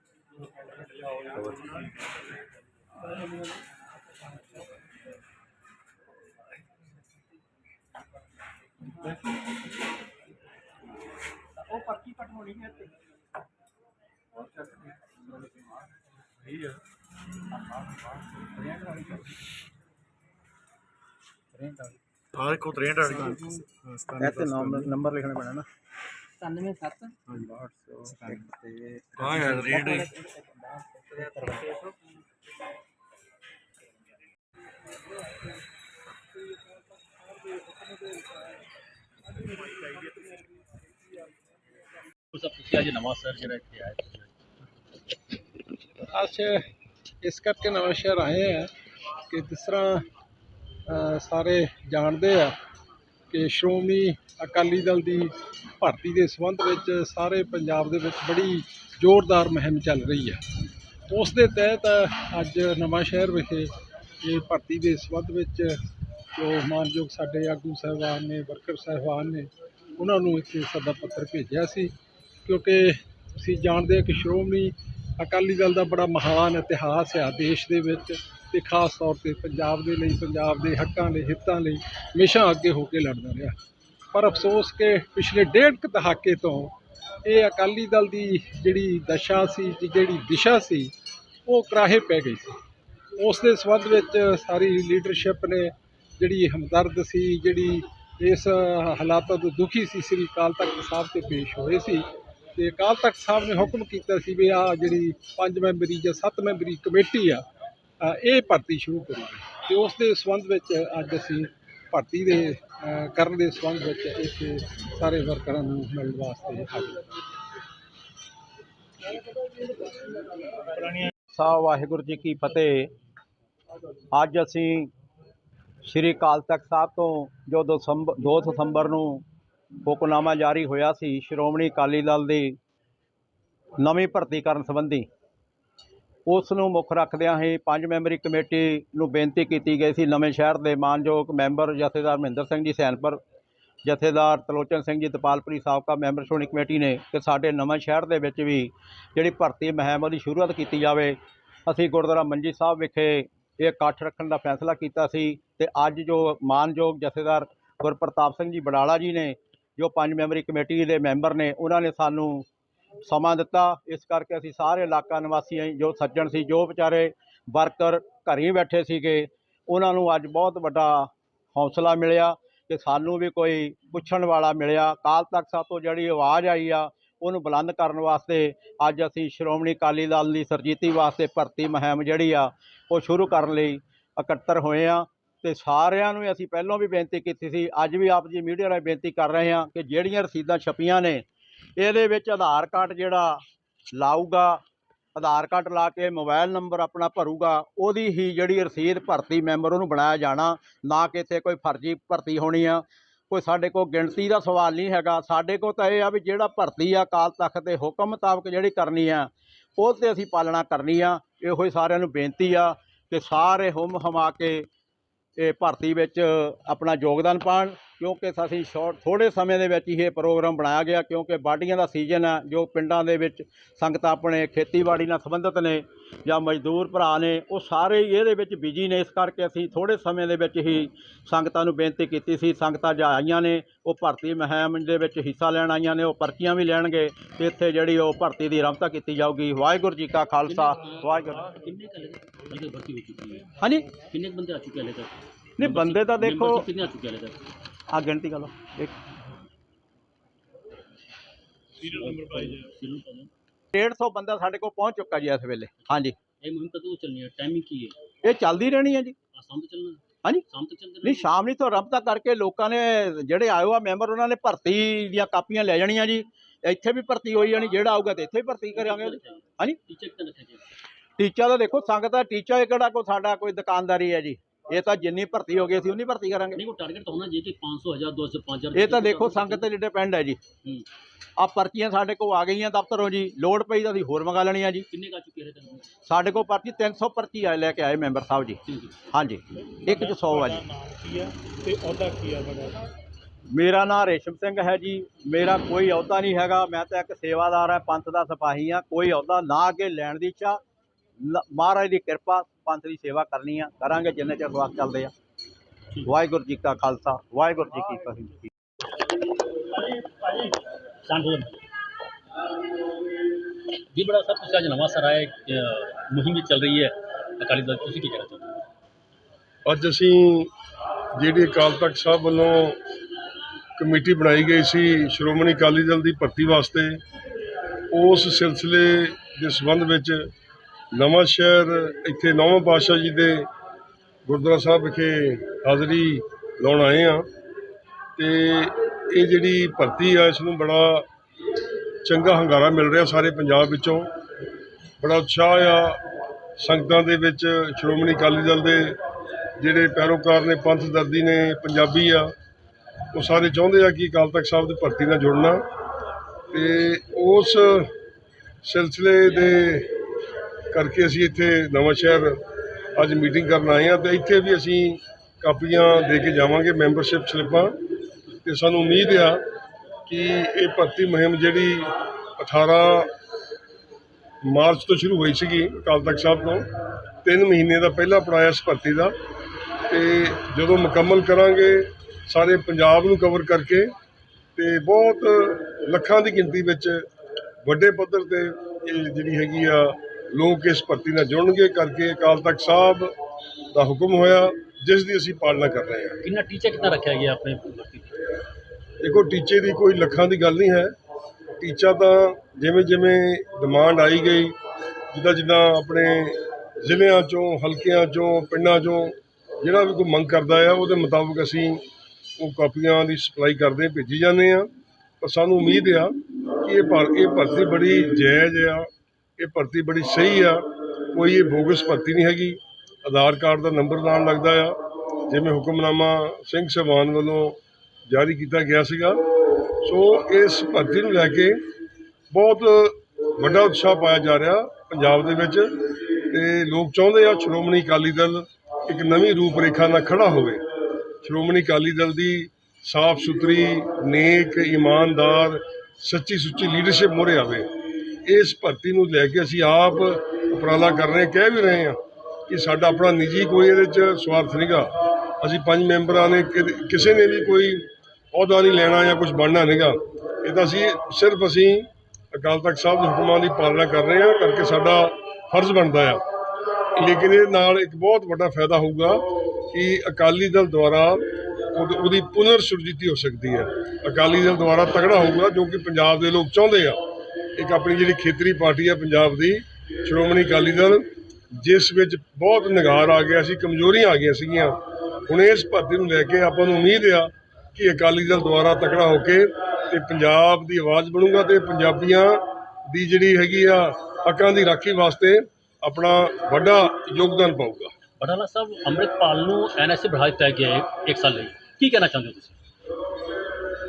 ਉਹ ਪਰਚੀ ਕਟਵਾਉਣੀ ਹੈ ਤੇ ਹਾਂ ਕੋ 63 ਵਾਲੀ ਇੱਥੇ ਨਾਮ ਨੰਬਰ ਲਿਖਣਾ ਪੈਣਾ ਨਾ। 97 ਹਾਂ ਯਾਰ ਰੇਟ ਸਭ ਤੁਸੀਂ ਅੱਜ ਨਵਾਂ ਸਰ ਜਿਹੜਾ ਇੱਥੇ ਆਇਆ ਅੱਜ ਇਸ ਕਰਕੇ ਨਵਾਂ ਸ਼ਹਿਰ ਆਏ ਆ ਕਿ ਜਿਸ ਤਰ੍ਹਾਂ ਸਾਰੇ ਜਾਣਦੇ ਆ ਕਿ ਸ਼੍ਰੋਮਣੀ ਅਕਾਲੀ ਦਲ ਦੀ ਭਰਤੀ ਦੇ ਸੰਬੰਧ ਵਿੱਚ ਸਾਰੇ ਪੰਜਾਬ ਦੇ ਵਿੱਚ ਬੜੀ ਜ਼ੋਰਦਾਰ ਮੁਹਿੰਮ ਚੱਲ ਰਹੀ ਹੈ। ਉਸ ਦੇ ਤਹਿਤ ਅੱਜ ਨਵਾਂ ਸ਼ਹਿਰ ਵਿਖੇ ਇਹ ਭਰਤੀ ਦੇ ਸੰਬੰਧ ਵਿੱਚ ਜੋ ਮਾਨਯੋਗ ਸਾਡੇ ਆਗੂ ਸਾਹਿਬਾਨ ਨੇ, ਵਰਕਰ ਸਾਹਿਬਾਨ ਨੇ, ਉਹਨਾਂ ਨੂੰ ਇੱਥੇ ਸੱਦਾ ਪੱਤਰ ਭੇਜਿਆ ਸੀ। ਕਿਉਂਕਿ ਤੁਸੀਂ ਜਾਣਦੇ ਆ ਕਿ ਸ਼੍ਰੋਮਣੀ ਅਕਾਲੀ ਦਲ ਦਾ ਬੜਾ ਮਹਾਨ ਇਤਿਹਾਸ ਆ ਦੇਸ਼ ਦੇ ਵਿੱਚ ਤੇ ਖਾਸ ਤੌਰ ਤੇ ਪੰਜਾਬ ਦੇ ਲਈ, ਪੰਜਾਬ ਦੇ ਹੱਕਾਂ ਲਈ ਹਿੱਤਾਂ ਲਈ ਹਮੇਸ਼ਾ ਅੱਗੇ ਹੋ ਕੇ ਲੜਦਾ ਰਿਹਾ। ਪਰ ਅਫਸੋਸ ਕਿ ਪਿਛਲੇ ਡੇਢ ਕੁ ਦਹਾਕੇ ਤੋਂ ਇਹ ਅਕਾਲੀ ਦਲ ਦੀ ਜਿਹੜੀ ਦਸ਼ਾ ਸੀ ਜਿਹੜੀ ਦਿਸ਼ਾ ਸੀ, ਉਹ ਕਰਾਹੇ ਪੈ ਗਈ ਸੀ। ਉਸ ਦੇ ਸੰਬੰਧ ਵਿੱਚ ਸਾਰੀ ਲੀਡਰਸ਼ਿਪ ਨੇ ਜਿਹੜੀ ਹਮਦਰਦ ਸੀ, ਜਿਹੜੀ ਇਸ ਹਾਲਾਤਾਂ ਤੋਂ ਦੁਖੀ ਸੀ, ਸ੍ਰੀ ਅਕਾਲ ਤਖਤ ਸਾਹਿਬ ਤੇ ਪੇਸ਼ ਹੋਏ ਸੀ। ਤੇ ਅਕਾਲ ਤਖਤ ਸਾਹਿਬ ਨੇ ਹੁਕਮ ਕੀਤਾ ਸੀ ਵੀ ਆ ਜਿਹੜੀ ਪੰਜ ਮੈਂਬਰੀ ਜਾਂ ਸੱਤ ਮੈਂਬਰੀ ਕਮੇਟੀ ਆ ਇਹ ਭਰਤੀ ਸ਼ੁਰੂ ਕਰੂਗੀ ਤੇ ਉਸ ਦੇ ਸੰਬੰਧ ਵਿੱਚ ਅੱਜ ਅਸੀਂ ਭਰਤੀ ਦੇ ਕਰਨ ਦੇ ਸੰਬੰਧ ਵਿੱਚ ਇੱਥੇ ਸਾਰੇ ਵਰਕਰਾਂ ਨੂੰ ਮਿਲਣ ਵਾਸਤੇ ਹਾਜ਼ਰ ਸਾਹਿਬ, ਵਾਹਿਗੁਰੂ ਜੀ ਕੀ ਫਤਿਹ। ਅੱਜ ਅਸੀਂ ਸ਼੍ਰੀ ਅਕਾਲ ਤਖਤ ਸਾਹਿਬ ਤੋਂ ਜੋ ਦਸੰਬ 2 ਦਸੰਬਰ ਨੂੰ ਹੁਕਮਨਾਮਾ ਜਾਰੀ ਹੋਇਆ ਸੀ, ਸ਼੍ਰੋਮਣੀ ਅਕਾਲੀ ਦਲ ਦੀ ਨਵੀਂ ਭਰਤੀ ਕਰਨ ਸੰਬੰਧੀ। ਉਸ ਨੂੰ ਮੁੱਖ ਰੱਖਦਿਆਂ ਹੀ ਪੰਜ ਮੈਂਬਰੀ ਕਮੇਟੀ ਨੂੰ ਬੇਨਤੀ ਕੀਤੀ ਗਈ ਸੀ ਨਵੇਂ ਸ਼ਹਿਰ ਦੇ ਮਾਨਯੋਗ ਮੈਂਬਰ ਜਥੇਦਾਰ ਮਹਿੰਦਰ ਸਿੰਘ ਜੀ ਸੈਨਪੁਰ, ਜਥੇਦਾਰ ਤਲੋਚਨ ਸਿੰਘ ਜੀ ਤਪਾਲਪੁਰੀ ਸਾਬਕਾ ਮੈਂਬਰ ਸ਼੍ਰੋਮਣੀ ਕਮੇਟੀ ਨੇ ਕਿ ਸਾਡੇ ਨਵਾਂ ਸ਼ਹਿਰ ਦੇ ਵਿੱਚ ਵੀ ਜਿਹੜੀ ਭਰਤੀ ਮਹਿਮ ਦੀ ਸ਼ੁਰੂਆਤ ਕੀਤੀ ਜਾਵੇ। ਅਸੀਂ ਗੁਰਦੁਆਰਾ ਮੰਜੀ ਸਾਹਿਬ ਵਿਖੇ ਇਹ ਇਕੱਠ ਰੱਖਣ ਦਾ ਫੈਸਲਾ ਕੀਤਾ ਸੀ ਤੇ ਅੱਜ ਜੋ ਮਾਨਯੋਗ ਜਥੇਦਾਰ ਗੁਰਪ੍ਰਤਾਪ ਸਿੰਘ ਜੀ ਬਡਾਲਾ ਜੀ ਨੇ, ਜੋ ਪੰਜ ਮੈਂਬਰੀ ਕਮੇਟੀ ਦੇ ਮੈਂਬਰ ਨੇ, ਉਹਨਾਂ ਨੇ ਸਾਨੂੰ ਸਮਾਂ ਦਿੱਤਾ। ਇਸ ਕਰਕੇ ਅਸੀਂ ਸਾਰੇ ਇਲਾਕਾ ਨਿਵਾਸੀ ਜੋ ਸੱਜਣ ਸੀ, ਜੋ ਵਿਚਾਰੇ ਵਰਕਰ ਘਰੇ ਹੀ ਬੈਠੇ ਸੀਗੇ, ਉਹਨਾਂ ਨੂੰ ਅੱਜ ਬਹੁਤ ਵੱਡਾ ਹੌਸਲਾ ਮਿਲਿਆ ਕਿ ਸਾਨੂੰ ਵੀ ਕੋਈ ਪੁੱਛਣ ਵਾਲਾ ਮਿਲਿਆ। ਕਾਲ ਤੱਕ ਸਾਹਿਬ ਤੋਂ ਜਿਹੜੀ ਆਵਾਜ਼ ਆਈ ਆ, ਉਹਨੂੰ ਬੁਲੰਦ ਕਰਨ ਵਾਸਤੇ ਅੱਜ ਅਸੀਂ ਸ਼੍ਰੋਮਣੀ ਅਕਾਲੀ ਦਲ ਦੀ ਸਰਜੀਤੀ ਵਾਸਤੇ ਭਰਤੀ ਮੁਹਿੰਮ ਜਿਹੜੀ ਆ, ਉਹ ਸ਼ੁਰੂ ਕਰਨ ਲਈ ਇਕੱਤਰ ਹੋਏ ਆ ਤੇ ਸਾਰਿਆਂ ਨੂੰ ਅਸੀਂ ਪਹਿਲਾਂ ਵੀ ਬੇਨਤੀ ਕੀਤੀ ਸੀ, ਅੱਜ ਵੀ ਆਪ ਜੀ ਮੀਡੀਆ ਰਾਹੀਂ ਬੇਨਤੀ ਕਰ ਰਹੇ ਹਾਂ ਕਿ ਜਿਹੜੀਆਂ ਰਸੀਦਾਂ ਛਪੀਆਂ ਨੇ ਇਹਦੇ ਵਿੱਚ ਆਧਾਰ ਕਾਰਡ ਜਿਹੜਾ ਲਾਊਗਾ, ਆਧਾਰ ਕਾਰਡ ਲਾ ਕੇ ਮੋਬਾਈਲ ਨੰਬਰ ਆਪਣਾ ਭਰੂਗਾ, ਉਹਦੀ ਹੀ ਜਿਹੜੀ ਰਸੀਦ ਭਰਤੀ ਮੈਂਬਰ ਉਹਨੂੰ ਬਣਾਇਆ ਜਾਣਾ, ਨਾ ਕਿ ਇੱਥੇ ਕੋਈ ਫਰਜ਼ੀ ਭਰਤੀ ਹੋਣੀ ਆ। ਕੋਈ ਸਾਡੇ ਕੋਲ ਗਿਣਤੀ ਦਾ ਸਵਾਲ ਨਹੀਂ ਹੈਗਾ। ਸਾਡੇ ਕੋਲ ਤਾਂ ਇਹ ਆ ਵੀ ਜਿਹੜਾ ਭਰਤੀ ਆ ਅਕਾਲ ਤਖਤ ਦੇ ਹੁਕਮ ਮੁਤਾਬਕ ਜਿਹੜੀ ਕਰਨੀ ਆ, ਉਹ ਤੇ ਅਸੀਂ ਪਾਲਣਾ ਕਰਨੀ ਆ। ਇਹੋ ਹੀ ਸਾਰਿਆਂ ਨੂੰ ਬੇਨਤੀ ਆ ਕਿ ਸਾਰੇ ਹੁਮ ਹਮਾ ਕੇ ਇਹ ਭਰਤੀ ਵਿੱਚ ਆਪਣਾ ਯੋਗਦਾਨ ਪਾਉਣ। ਕਿਉਂਕਿ ਅਸੀਂ ਸ਼ੋਰਟ ਥੋੜੇ ਸਮੇਂ ਦੇ ਵਿੱਚ ਹੀ ਇਹ ਪ੍ਰੋਗਰਾਮ ਬਣਾਇਆ ਗਿਆ ਕਿਉਂਕਿ ਵਾਢੀਆਂ ਦਾ ਸੀਜ਼ਨ ਹੈ ਜੋ ਪਿੰਡਾਂ ਦੇ ਵਿੱਚ ਸੰਗਤਾਂ ਆਪਣੇ ਖੇਤੀਬਾੜੀ ਨਾਲ ਸੰਬੰਧਿਤ ਨੇ ਜਾਂ ਮਜ਼ਦੂਰ ਭਰਾ ਨੇ ਉਹ ਸਾਰੇ ਹੀ ਇਹਦੇ ਵਿੱਚ ਬਿਜ਼ੀ ਨੇ ਇਸ ਕਰਕੇ ਅਸੀਂ ਥੋੜੇ ਸਮੇਂ ਦੇ ਵਿੱਚ ਹੀ ਸੰਗਤਾਂ ਨੂੰ ਬੇਨਤੀ ਕੀਤੀ ਸੀ ਸੰਗਤਾਂ ਜਾ ਆਈਆਂ ਨੇ ਉਹ ਭਰਤੀ ਮੁਹਿੰਮ ਦੇ ਵਿੱਚ ਹਿੱਸਾ ਲੈਣ ਆਈਆਂ ਨੇ ਉਹ ਪਰਚੀਆਂ ਵੀ ਲੈਣਗੇ ਤੇ ਇੱਥੇ ਜਿਹੜੀ ਉਹ ਭਰਤੀ ਦੀ ਰਮਤਾ ਕੀਤੀ ਜਾਊਗੀ। ਵਾਹਿਗੁਰੂ ਜੀ ਕਾ ਖਾਲਸਾ ਵਾਹਿਗੁਰੂ ਕਿੰਨੇ ਭਰਤੀ ਹੋ ਚੁੱਕੀ ਹੈ? ਹਾਂਜੀ? ਕਿੰਨੇ ਬੰਦੇ ਆ ਚੁੱਕੇ ਹਲੇ ਤੱਕ? ਨਹੀਂ ਬੰਦੇ ਤਾਂ ਦੇਖੋ Membership ਕਿੰਨੇ ਆ ਚੁੱਕੇ ਹਲੇ ਤੱਕ? ਆ ਗਿਣਤੀ ਕਰ ਲਓ। ਇੱਕ। ਸ਼ੁਰੂ ਤੋਂ 150 ਬੰਦਾ ਸਾਡੇ ਕੋਲ ਪਹੁੰਚ ਚੁੱਕਾ ਜੀ ਇਸ ਵੇਲੇ। ਹਾਂਜੀ। ਇਹ ਮੁਹਿੰਮ ਕਦੋਂ ਚੱਲਣੀ ਹੈ? ਟਾਈਮਿੰਗ ਕੀ ਹੈ? ਇਹ ਚੱਲਦੀ ਰਹਿਣੀ ਹੈ ਜੀ। ਸ਼ਾਮ ਤੱਕ ਚੱਲਣਾ? ਹਾਂਜੀ। ਸ਼ਾਮ ਤੱਕ ਚੱਲਦੇ ਨਹੀਂ ਸ਼ਾਮ ਨੂੰ ਤੋਂ ਰਬਤਾ ਕਰਕੇ ਲੋਕਾਂ ਨੇ ਜਿਹੜੇ ਆਇਓ ਆ ਮੈਂਬਰ ਉਹਨਾਂ ਨੇ ਭਰਤੀ ਦੀਆਂ ਕਾਪੀਆਂ ਲੈ ਜਾਣੀਆਂ ਜੀ। ਇੱਥੇ ਵੀ ਭਰਤੀ ਹੋਈ ਜਾਣੀ ਜਿਹੜਾ ਆਊਗਾ ਤੇ ਇੱਥੇ ਵੀ ਭਰਤੀ ਕਰਾਂਗੇ ਜੀ। ਹਾਂਜੀ। ਟੀਚਰ ਕਿੰਨਾ ਰੱਖਿਆ ਗਿਆ ਟੀਚਾ ਤਾਂ ਦੇਖੋ ਸੰਗਤ ਦਾ ਟੀਚਾ ਇਹ ਕਿਹੜਾ ਕੋਈ ਸਾਡਾ ਕੋਈ ਦੁਕਾਨਦਾਰੀ ਹੈ ਜੀ। ਇਹ ਤਾਂ ਜਿੰਨੀ ਭਰਤੀ ਹੋ ਗਈ ਅਸੀਂ ਉਨੀ ਭਰਤੀ ਕਰਾਂਗੇ। ਨਹੀਂ ਕੋ ਟਾਰਗੇਟ ਤਾਂ ਹੋਣਾ ਜੇ ਕਿ 500 1000 200 5000 ਇਹ ਤਾਂ ਦੇਖੋ ਸੰਗਤ ਤੇ ਡਿਪੈਂਡ ਹੈ ਜੀ। ਹੂੰ। ਆ ਪਰਚੀਆਂ ਸਾਡੇ ਕੋਲ ਆ ਗਈਆਂ ਦਫ਼ਤਰੋਂ ਜੀ ਲੋਡ ਪਈ ਤਾਂ ਅਸੀਂ ਹੋਰ ਮੰਗਾ ਲੈਣੀਆਂ ਜੀ। ਕਿੰਨੇ ਕਾ ਚੁੱਕੇ ਹਲੇ ਤੱਕ ਸਾਡੇ ਕੋਲ ਪਰਚੀ 300 ਪਰਚੀ ਆ ਲੈ ਕੇ ਆਏ ਮੈਂਬਰ ਸਾਹਿਬ ਜੀ। ਹੈ। ਹਾਂਜੀ ਇੱਕ ਚ 100 ਆ ਜੀ। ਕੀ ਆ ਤੇ ਅਹੁਦਾ ਕੀ ਆ ਤੁਹਾਡਾ? ਮੇਰਾ ਨਾਮ ਰੇਸ਼ਮ ਸਿੰਘ ਹੈ ਜੀ। ਮੇਰਾ ਕੋਈ ਅਹੁਦਾ ਨਹੀਂ ਹੈਗਾ। ਮੈਂ ਤਾਂ ਇੱਕ ਸੇਵਾਦਾਰ ਹਾਂ ਪੰਥ ਦਾ ਸਿਪਾਹੀ ਹਾਂ। ਕੋਈ ਅਹੁਦਾ ਨਾ ਅੱਗੇ ਲੈਣ ਦੀ ਇੱਛਾ। ਨ- ਮਹਾਰਾਜ ਦੀ ਕਿਰਪਾ ਪੰਥ ਦੀ ਸੇਵਾ ਕਰਨੀ ਆ ਕਰਾਂਗੇ ਜਿੰਨੇ ਚਿਰ ਵਾਕ ਚੱਲਦੇ ਆ। ਵਾਹਿਗੁਰੂ ਜੀ ਕਾ ਖਾਲਸਾ ਵਾਹਿਗੁਰੂ ਜੀ ਕੀ ਫਤਿਹ। ਜੀ ਬੜਾ ਸਾਹਿਬ ਤੁਸੀਂ ਅੱਜ ਨਵਾਂ ਸਰਾਏ ਮੁਹਿੰਮ ਚੱਲ ਰਹੀ ਹੈ। ਅਕਾਲੀ ਦਲ ਤੁਸੀਂ ਕੀ ਕਹਿਣਾ ਚਾਹੁੰਦੇ ਅੱਜ ਅਸੀਂ ਜਿਹੜੀ ਅਕਾਲ ਤਖਤ ਸਾਹਿਬ ਵੱਲੋਂ ਕਮੇਟੀ ਬਣਾਈ ਗਈ ਸੀ ਸ਼੍ਰੋਮਣੀ ਅਕਾਲੀ ਦਲ ਦੀ ਭਰਤੀ ਵਾਸਤੇ ਉਸ ਸਿਲਸਿਲੇ ਦੇ ਸੰਬੰਧ ਵਿੱਚ ਨਵਾਂ ਸ਼ਹਿਰ, ਇੱਥੇ ਨੌਵਾਂ ਪਾਤਸ਼ਾਹ ਜੀ ਦੇ ਗੁਰਦੁਆਰਾ ਸਾਹਿਬ ਵਿਖੇ ਹਾਜ਼ਰੀ ਲਾਉਣ ਆਏ ਆ ਤੇ ਇਹ ਜਿਹੜੀ ਭਰਤੀ ਆ, ਇਸ ਨੂੰ ਬੜਾ ਚੰਗਾ ਹੰਗਾਰਾ ਮਿਲ ਰਿਹਾ ਸਾਰੇ ਪੰਜਾਬ ਵਿੱਚੋਂ। ਬੜਾ ਉਤਸ਼ਾਹ ਆ, ਸੰਗਤਾਂ ਦੇ ਵਿੱਚ ਸ਼੍ਰੋਮਣੀ ਅਕਾਲੀ ਦਲ ਦੇ ਜਿਹੜੇ ਪੈਰੋਕਾਰ ਨੇ, ਪੰਥ ਦਰਦੀ ਨੇ, ਪੰਜਾਬੀ ਆ, ਉਹ ਸਾਰੇ ਚਾਹੁੰਦੇ ਆ ਕਿ ਅਕਾਲ ਤਖਤ ਸਾਹਿਬ ਦੀ ਭਰਤੀ ਨਾਲ ਜੁੜਨਾ। ਤੇ ਉਸ ਸਿਲਸਿਲੇ ਦੇ ਕਰਕੇ ਅਸੀਂ ਇੱਥੇ ਨਵਾਂ ਸ਼ਹਿਰ ਅੱਜ ਮੀਟਿੰਗ ਕਰਨ ਆਏ ਆ ਤੇ ਇੱਥੇ ਵੀ ਅਸੀਂ ਕਾਪੀਆਂ ਦੇ ਕੇ ਜਾਵਾਂਗੇ ਮੈਂਬਰਸ਼ਿਪ ਸਲਿੱਪਾਂ। ਤੇ ਸਾਨੂੰ ਉਮੀਦ ਆ ਕਿ ਇਹ ਭਰਤੀ ਮੁਹਿੰਮ ਜਿਹੜੀ 18 ਮਾਰਚ ਤੋਂ ਸ਼ੁਰੂ ਹੋਈ ਸੀਗੀ, ਅਕਾਲ ਤਖਤ ਸਾਹਿਬ ਤੋਂ, ਤਿੰਨ ਮਹੀਨੇ ਦਾ ਪਹਿਲਾ ਪੜਾਇਆ ਇਸ ਭਰਤੀ ਦਾ। ਤੇ ਜਦੋਂ ਮੁਕੰਮਲ ਕਰਾਂਗੇ, ਸਾਰੇ ਪੰਜਾਬ ਨੂੰ ਕਵਰ ਕਰਕੇ ਤੇ ਬਹੁਤ ਲੱਖਾਂ ਦੀ ਗਿਣਤੀ ਵਿੱਚ ਵੱਡੇ ਪੱਧਰ ਤੇ ਇਹ ਜਿਹੜੀ ਹੈਗੀ ਆ ਲੋਕ ਇਸ ਭਰਤੀ ਨਾਲ ਜੁੜਨਗੇ ਕਰਕੇ ਅਕਾਲ ਤਖਤ ਸਾਹਿਬ ਦਾ ਹੁਕਮ ਹੋਇਆ ਜਿਸ ਦੀ ਅਸੀਂ ਪਾਲਣਾ ਕਰ ਰਹੇ ਹਾਂ। ਕਿੰਨਾ ਟੀਚਾ ਕਿੰਨਾ ਰੱਖਿਆ ਗਿਆ ਆਪਣੇ? ਦੇਖੋ ਟੀਚੇ ਦੀ ਕੋਈ ਲੱਖਾਂ ਦੀ ਗੱਲ ਨਹੀਂ ਹੈ। ਟੀਚਾ ਤਾਂ ਜਿਵੇਂ ਜਿਵੇਂ ਡਿਮਾਂਡ ਆਈ ਗਈ ਜਿੱਦਾਂ ਜਿੱਦਾਂ ਆਪਣੇ ਜ਼ਿਲ੍ਹਿਆਂ ਚੋਂ ਹਲਕਿਆਂ ਚੋਂ ਪਿੰਡਾਂ ਚੋਂ ਜਿਹੜਾ ਵੀ ਕੋਈ ਮੰਗ ਕਰਦਾ ਆ ਉਹਦੇ ਮੁਤਾਬਕ ਅਸੀਂ ਉਹ ਕਾਪੀਆਂ ਦੀ ਸਪਲਾਈ ਕਰਦੇ ਭੇਜੀ ਜਾਂਦੇ ਆ ਪਰ ਸਾਨੂੰ ਉਮੀਦ ਆ ਕਿ ਇਹ ਭਰ ਇਹ ਭਰਤੀ ਬੜੀ ਜਾਇਜ਼ ਆ ਇਹ ਭਰਤੀ ਬੜੀ ਸਹੀ ਆ। ਕੋਈ ਇਹ ਬੋਗਸ ਭਰਤੀ ਨਹੀਂ ਹੈਗੀ। ਆਧਾਰ ਕਾਰਡ ਦਾ ਨੰਬਰ ਨਾਲ ਲੱਗਦਾ ਆ। ਜਿਵੇਂ ਹੁਕਮਨਾਮਾ ਸਿੰਘ ਸਾਹਿਬਾਨ ਵੱਲੋਂ ਜਾਰੀ ਕੀਤਾ ਗਿਆ ਸੀਗਾ। ਸੋ ਇਸ ਭਰਤੀ ਨੂੰ ਲੈ ਕੇ ਬਹੁਤ ਵੱਡਾ ਉਤਸ਼ਾਹ ਪਾਇਆ ਜਾ ਰਿਹਾ ਪੰਜਾਬ ਦੇ ਵਿੱਚ। ਤੇ ਲੋਕ ਚਾਹੁੰਦੇ ਆ ਸ਼੍ਰੋਮਣੀ ਅਕਾਲੀ ਦਲ ਇੱਕ ਨਵੀਂ ਰੂਪਰੇਖਾ ਨਾਲ ਖੜਾ ਹੋਵੇ। ਸ਼੍ਰੋਮਣੀ ਅਕਾਲੀ ਦਲ ਦੀ ਸਾਫ਼ ਸੁਥਰੀ ਨੇਕ, ਇਮਾਨਦਾਰ ਸੱਚੀ ਸੁੱਚੀ ਲੀਡਰਸ਼ਿਪ ਮੋਰੇ ਆਵੇ। ਇਸ ਭਰਤੀ ਨੂੰ ਲੈ ਕੇ ਅਸੀਂ ਆਪ ਉਪਰਾਲਾ ਕਰ ਰਹੇ ਕਹਿ ਵੀ ਰਹੇ ਹਾਂ ਕਿ ਸਾਡਾ ਆਪਣਾ ਨਿੱਜੀ ਕੋਈ ਇਹਦੇ 'ਚ ਸਵਾਰਥ ਨਹੀਂਗਾ ਅਸੀਂ ਪੰਜ ਮੈਂਬਰਾਂ ਨੇ ਕਿ- ਕਿਸੇ ਨੇ ਵੀ ਕੋਈ ਅਹੁਦਾ ਨਹੀਂ ਲੈਣਾ ਜਾਂ ਕੁਝ ਬਣਨਾ ਨਹੀਂਗਾ ਇਹ ਤਾਂ ਅਸੀਂ ਸਿਰਫ ਅਸੀਂ ਅਕਾਲ ਤਖਤ ਸਾਹਿਬ ਦੇ ਹੁਕਮਾਂ ਦੀ ਪਾਲਣਾ ਕਰ ਰਹੇ ਹਾਂ, ਕਰਕੇ ਸਾਡਾ ਫਰਜ਼ ਬਣਦਾ ਆ। ਲੇਕਿਨ ਇਹ ਨਾਲ ਇੱਕ ਬਹੁਤ ਵੱਡਾ ਫਾਇਦਾ ਹੋਊਗਾ ਕਿ ਅਕਾਲੀ ਦਲ ਦੁਆਰਾ ਉਹਦ- ਉਹਦੀ ਪੁਨਰ ਸੁਰਜੀਤੀ ਹੋ ਸਕਦੀ ਹੈ। ਅਕਾਲੀ ਦਲ ਦੁਆਰਾ ਤਗੜਾ ਹੋਊਗਾ ਜੋ ਕਿ ਪੰਜਾਬ ਦੇ ਲੋਕ ਚਾਹੁੰਦੇ ਆ। ਇੱਕ ਆਪਣੀ ਜਿਹੜੀ ਖੇਤਰੀ ਪਾਰਟੀ ਹੈ ਪੰਜਾਬ ਦੀ ਸ਼੍ਰੋਮਣੀ ਅਕਾਲੀ ਦਲ ਜਿਸ ਵਿੱਚ ਬਹੁਤ ਨਿਗਾਰ ਆ ਗਿਆ ਸੀ ਕਮਜ਼ੋਰੀਆਂ ਆ ਗਈਆਂ ਸੀਗੀਆਂ। ਹੁਣ ਇਸ ਭਰਤੀ ਨੂੰ ਲੈ ਕੇ ਆਪਾਂ ਨੂੰ ਉਮੀਦ ਆ ਕਿ ਅਕਾਲੀ ਦਲ ਦੁਆਰਾ ਤਕੜਾ ਹੋ ਕੇ ਤੇ ਪੰਜਾਬ ਦੀ ਆਵਾਜ਼ ਬਣੂਗਾ ਤੇ ਪੰਜਾਬੀਆਂ ਦੀ ਜਿਹੜੀ ਹੈਗੀ ਆ ਹੱਕਾਂ ਦੀ ਰਾਖੀ ਵਾਸਤੇ ਆਪਣਾ ਵੱਡਾ ਯੋਗਦਾਨ ਪਾਊਗਾ। ਬਟਾਲਾ ਸਾਹਿਬ ਅੰਮ੍ਰਿਤਪਾਲ ਨੂੰ ਐਨਐਸਏ ਬਣਾ ਦਿੱਤਾ ਗਿਆ ਇੱਕ ਸਾਲ ਲਈ। ਕੀ ਕਹਿਣਾ ਚਾਹੁੰਦੇ ਹੋ ਤੁਸੀਂ?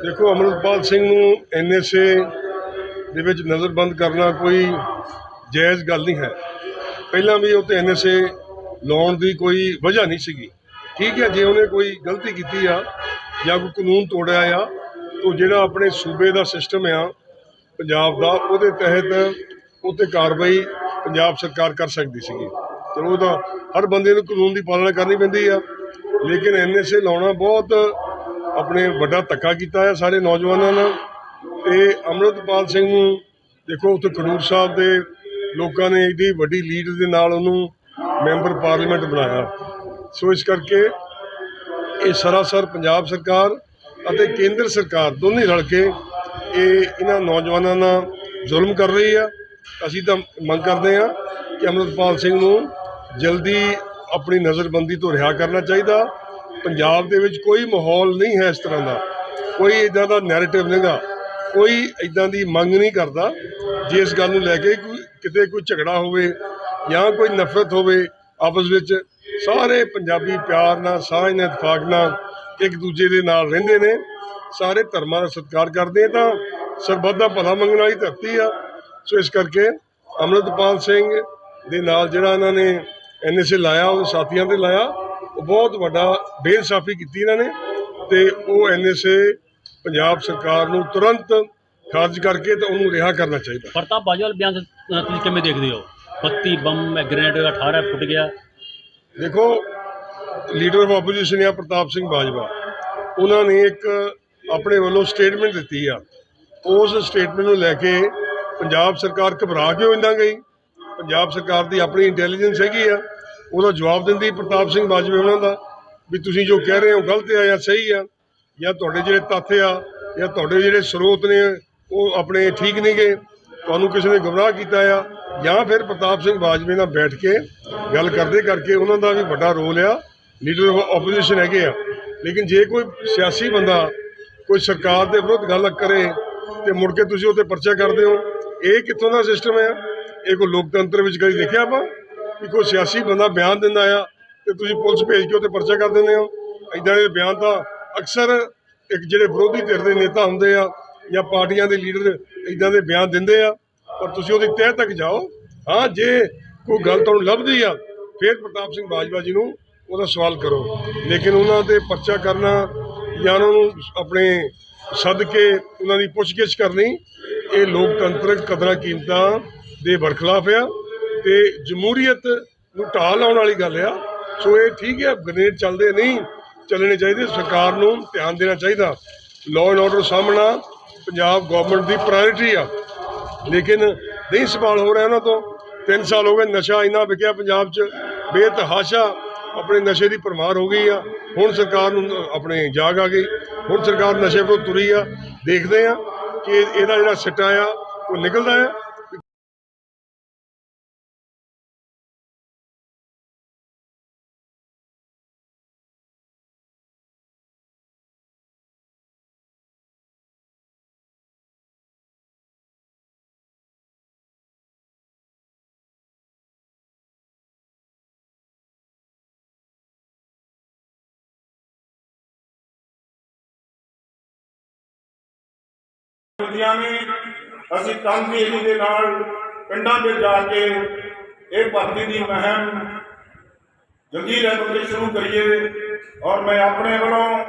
ਦੇਖੋ ਅਮਰਪਾਲ ਸਿੰਘ ਨੂੰ ਐਨਐਸਏ ਦੇ ਵਿੱਚ ਨਜ਼ਰਬੰਦ ਕਰਨਾ ਕੋਈ ਜਾਇਜ਼ ਗੱਲ ਨਹੀਂ ਹੈ। ਪਹਿਲਾਂ ਵੀ ਉਹ ਤੇ ਐਨਐਸਏ ਲਾਉਣ ਦੀ ਕੋਈ ਵਜ੍ਹਾ ਨਹੀਂ ਸੀਗੀ। ਠੀਕ ਹੈ, ਜੇ ਉਹਨੇ ਕੋਈ ਗਲਤੀ ਕੀਤੀ ਆ ਜਾਂ ਕੋਈ ਕਾਨੂੰਨ ਤੋੜਿਆ ਆ, ਤਾਂ ਜਿਹੜਾ ਆਪਣੇ ਸੂਬੇ ਦਾ ਸਿਸਟਮ ਆ ਪੰਜਾਬ ਦਾ, ਉਹਦੇ ਤਹਿਤ ਉੱਤੇ ਕਾਰਵਾਈ ਪੰਜਾਬ ਸਰਕਾਰ ਕਰ ਸਕਦੀ ਸੀਗੀ। ਚਲੋ ਤਾਂ ਹਰ ਬੰਦੇ ਨੂੰ ਕਾਨੂੰਨ ਦੀ ਪਾਲਣਾ ਕਰਨੀ ਪੈਂਦੀ ਆ, ਲੇਕਿਨ ਐਨਐਸਏ ਲਾਉਣਾ ਬਹੁਤ ਆਪਣੇ ਵੱਡਾ ਧੱਕਾ ਕੀਤਾ ਹੈ ਸਾਰੇ ਨੌਜਵਾਨਾਂ ਨਾਲ। ਤੇ ਅੰਮ੍ਰਿਤਪਾਲ ਸਿੰਘ ਨੂੰ ਦੇਖੋ ਉੱਥੇ ਖਡੂਰ ਸਾਹਿਬ ਦੇ ਲੋਕਾਂ ਨੇ ਏਡੀ ਵੱਡੀ ਲੀਡ ਦੇ ਨਾਲ ਉਹਨੂੰ ਮੈਂਬਰ ਪਾਰਲੀਮੈਂਟ ਬਣਾਇਆ। ਸੋ ਇਸ ਕਰਕੇ ਇਹ ਸਰਾਸਰ ਪੰਜਾਬ ਸਰਕਾਰ ਅਤੇ ਕੇਂਦਰ ਸਰਕਾਰ ਦੋਨੇ ਰਲ ਕੇ ਇਹ ਇਹਨਾਂ ਨੌਜਵਾਨਾਂ ਨਾਲ ਜ਼ੁਲਮ ਕਰ ਰਹੀ ਆ। ਅਸੀਂ ਤਾਂ ਮੰਗ ਕਰਦੇ ਆ ਕਿ ਅੰਮ੍ਰਿਤਪਾਲ ਸਿੰਘ ਨੂੰ ਜਲਦੀ ਆਪਣੀ ਨਜ਼ਰਬੰਦੀ ਤੋਂ ਰਿਹਾ ਕਰਨਾ ਚਾਹੀਦਾ। ਪੰਜਾਬ ਦੇ ਵਿੱਚ ਕੋਈ ਮਾਹੌਲ ਨਹੀਂ ਹੈ ਇਸ ਤਰ੍ਹਾਂ ਦਾ। ਕੋਈ ਇਦਾਂ ਦਾ ਨੈਰੇਟਿਵ ਨਹੀਂਗਾ। ਕੋਈ ਇਦਾਂ ਦੀ ਮੰਗ ਨਹੀਂ ਕਰਦਾ ਜੇ ਇਸ ਗੱਲ ਨੂੰ ਲੈ ਕੇ ਕੋਈ ਕਿਤੇ ਕੋਈ ਝਗੜਾ ਹੋਵੇ ਜਾਂ ਕੋਈ ਨਫ਼ਰਤ ਹੋਵੇ, ਆਪਸ ਵਿੱਚ ਸਾਰੇ ਪੰਜਾਬੀ ਪਿਆਰ ਨਾਲ, ਸਾਂਝ ਨਾਲ, ਇਤਫਾਕ ਨਾਲ ਇੱਕ ਦੂਜੇ ਦੇ ਨਾਲ ਰਹਿੰਦੇ ਨੇ, ਸਾਰੇ ਧਰਮਾਂ ਦਾ ਸਤਿਕਾਰ ਕਰਦੇ ਤਾਂ ਸਰਬੱਤ ਦਾ ਭਲਾ ਮੰਗਣ ਵਾਲੀ ਧਰਤੀ ਆ। ਸੋ ਇਸ ਕਰਕੇ ਅੰਮ੍ਰਿਤਪਾਲ ਸਿੰਘ ਦੇ ਨਾਲ ਜਿਹੜਾ ਇਹਨਾਂ ਨੇ ਐਨਐਸਏ ਲਾਇਆ, ਉਹ ਸਾਥੀਆਂ ਤੇ ਲਾਇਆ, ਉਹ ਬਹੁਤ ਵੱਡਾ ਬੇਇਨਸਾਫੀ ਕੀਤੀ ਇਹਨਾਂ ਨੇ ਤੇ ਉਹ ਐਨਐਸਏ ਪੰਜਾਬ ਸਰਕਾਰ ਨੂੰ ਤੁਰੰਤ ਖਾਰਜ ਕਰਕੇ ਤੇ ਉਹਨੂੰ ਰਿਹਾ ਕਰਨਾ ਚਾਹੀਦਾ। ਪ੍ਰਤਾਪ ਬਾਜਵਾ ਬਿਆਨ ਤੁਸੀਂ ਕਿਵੇਂ ਦੇਖਦੇ ਹੋ? 32 ਬੰਮ ਗ੍ਰੇਨੇਡ 18 ਫੁੱਟ ਗਿਆ। ਦੇਖੋ ਲੀਡਰ ਆਫ ਆਪੋਜੀਸ਼ਨ ਆ ਪ੍ਰਤਾਪ ਸਿੰਘ ਬਾਜਵਾ। ਉਹਨਾਂ ਨੇ ਇੱਕ ਆਪਣੇ ਵੱਲੋਂ ਸਟੇਟਮੈਂਟ ਦਿੱਤੀ ਆ। ਉਸ ਸਟੇਟਮੈਂਟ ਨੂੰ ਲੈ ਕੇ ਪੰਜਾਬ ਸਰਕਾਰ ਘਬਰਾ ਕਿਉਂ ਇੰਨਾ ਗਈ? ਪੰਜਾਬ ਸਰਕਾਰ ਦੀ ਆਪਣੀ ਇੰਟੈਲੀਜੈਂਸ ਹੈਗੀ ਆ। ਉਹਦਾ ਜਵਾਬ ਦਿੰਦੀ ਪ੍ਰਤਾਪ ਸਿੰਘ ਬਾਜਵਾ ਉਹਨਾਂ ਦਾ ਵੀ ਤੁਸੀਂ ਜੋ ਕਹਿ ਰਹੇ ਹੋ ਗਲਤ ਆ ਜਾਂ ਸਹੀ ਆ। ਜਾਂ ਤੁਹਾਡੇ ਜਿਹੜੇ ਤੱਥ ਆ, ਜਾਂ ਤੁਹਾਡੇ ਜਿਹੜੇ ਸਰੋਤ ਨੇ, ਉਹ ਆਪਣੇ ਠੀਕ ਨਹੀਂ ਗਏ ਤੁਹਾਨੂੰ ਕਿਸੇ ਨੇ ਗਮਰਾਹ ਕੀਤਾ ਆ, ਜਾਂ ਫਿਰ ਪ੍ਰਤਾਪ ਸਿੰਘ ਬਾਜਵੇ ਨਾਲ ਬੈਠ ਕੇ ਗੱਲ ਕਰਦੇ ਕਰਕੇ ਉਹਨਾਂ ਦਾ ਵੀ ਵੱਡਾ ਰੋਲ ਆ ਲੀਡਰ ਆਫ ਆਪੋਜੀਸ਼ਨ ਹੈਗੇ ਆ। ਲੇਕਿਨ ਜੇ ਕੋਈ ਸਿਆਸੀ ਬੰਦਾ, ਕੋਈ ਸਰਕਾਰ ਦੇ ਵਿਰੁੱਧ ਗੱਲ ਕਰੇ ਤੇ ਮੁੜ ਕੇ ਤੁਸੀਂ ਉੱਤੇ ਪਰਚਾ ਕਰਦੇ ਹੋ, ਇਹ ਕਿੱਥੋਂ ਦਾ ਸਿਸਟਮ ਹੈ ਇਹ ਕੋਈ ਲੋਕਤੰਤਰ ਵਿੱਚ ਕਦੀ ਦੇਖਿਆ ਆਪਾਂ? ਕਿ ਕੋਈ ਸਿਆਸੀ ਬੰਦਾ ਬਿਆਨ ਦਿੰਦਾ ਆ ਤੇ ਤੁਸੀਂ ਪੁਲਿਸ ਭੇਜ ਕੇ ਉੱਤੇ ਪਰਚਾ ਕਰ ਦਿੰਦੇ ਹੋ। ਇਦਾਂ ਦੇ ਬਿਆਨ ਤਾਂ ਅਕਸਰ ਇੱਕ ਜਿਹੜੇ ਵਿਰੋਧੀ ਧਿਰ ਦੇ ਨੇਤਾ ਹੁੰਦੇ ਆ ਜਾਂ ਪਾਰਟੀਆਂ ਦੇ ਲੀਡਰ ਇਦਾਂ ਦੇ ਬਿਆਨ ਦਿੰਦੇ ਆ, ਪਰ ਤੁਸੀਂ ਉਹਦੀ ਤਹਿ ਤੱਕ ਜਾਓ। ਹਾਂ, ਜੇ ਕੋਈ ਗੱਲ ਤੁਹਾਨੂੰ ਲੱਭਦੀ ਆ, ਫਿਰ ਪ੍ਰਤਾਪ ਸਿੰਘ ਬਾਜਵਾ ਜੀ ਨੂੰ ਉਹਦਾ ਸਵਾਲ ਕਰੋ। ਲੇਕਿਨ ਉਹਨਾਂ ਤੇ ਪਰਚਾ ਕਰਨਾ ਜਾਂ ਉਹਨਾਂ ਨੂੰ ਆਪਣੇ ਸੱਦ ਕੇ ਉਹਨਾਂ ਦੀ ਪੁੱਛਗਿੱਛ ਕਰਨੀ, ਇਹ ਲੋਕਤੰਤਰਕ ਕਦਰਾਂ ਕੀਮਤਾਂ ਦੇ ਬਰਖਲਾਫ ਆ ਤੇ ਜਮਹੂਰੀਅਤ ਨੂੰ ਢਾਹ ਲਾਉਣ ਵਾਲੀ ਗੱਲ ਆ। ਸੋ ਇਹ ਠੀਕ ਹੈ ਗ੍ਰੇਨੇਡ ਚੱਲਦੇ ਨਹੀਂ। ਚੱਲਣੇ ਚਾਹੀਦੇ, ਸਰਕਾਰ ਨੂੰ ਧਿਆਨ ਦੇਣਾ ਚਾਹੀਦਾ। ਲਾਅ ਐਂਡ ਆਰਡਰ ਸਾਹਮਣਾ ਪੰਜਾਬ ਗਵਰਨਮੈਂਟ ਦੀ ਪ੍ਰਾਇੋਰਟੀ ਆ। ਲੇਕਿਨ ਨਹੀਂ ਸੰਭਾਲ ਹੋ ਰਿਹਾ ਉਹਨਾਂ ਤੋਂ। 3 ਸਾਲ ਹੋ ਗਏ ਨਸ਼ਾ ਇੰਨਾ ਵਿਕਿਆ ਪੰਜਾਬ 'ਚ। ਬੇਤਹਾਸ਼ਾ ਆਪਣੇ ਨਸ਼ੇ ਦੀ ਭਰਮਾਰ ਹੋ ਗਈ ਆ। ਹੁਣ ਸਰਕਾਰ ਨੂੰ ਆਪਣੇ ਜਾਗ ਆ ਗਈ। ਹੁਣ ਸਰਕਾਰ ਨਸ਼ੇ ਤੋਂ ਤੁਰੀ ਆ। ਦੇਖਦੇ ਆ ਕਿ ਇਹਦਾ ਜਿਹੜਾ ਸਿੱਟਾ ਆ, ਉਹ ਨਿਕਲਦਾ ਆ। ਹੁੰਦੀਆਂ ਨੇ, ਅਸੀਂ ਤਨਦੇਹੀ ਦੇ ਨਾਲ ਪਿੰਡਾਂ ਵਿੱਚ ਜਾ ਕੇ ਇਹ ਭਰਤੀ ਦੀ ਮਹਿਮ ਜਲਦੀ ਰੈਗੂਲਰ ਸ਼ੁਰੂ ਕਰੀਏ ਔਰ ਮੈਂ ਆਪਣੇ ਵੱਲੋਂ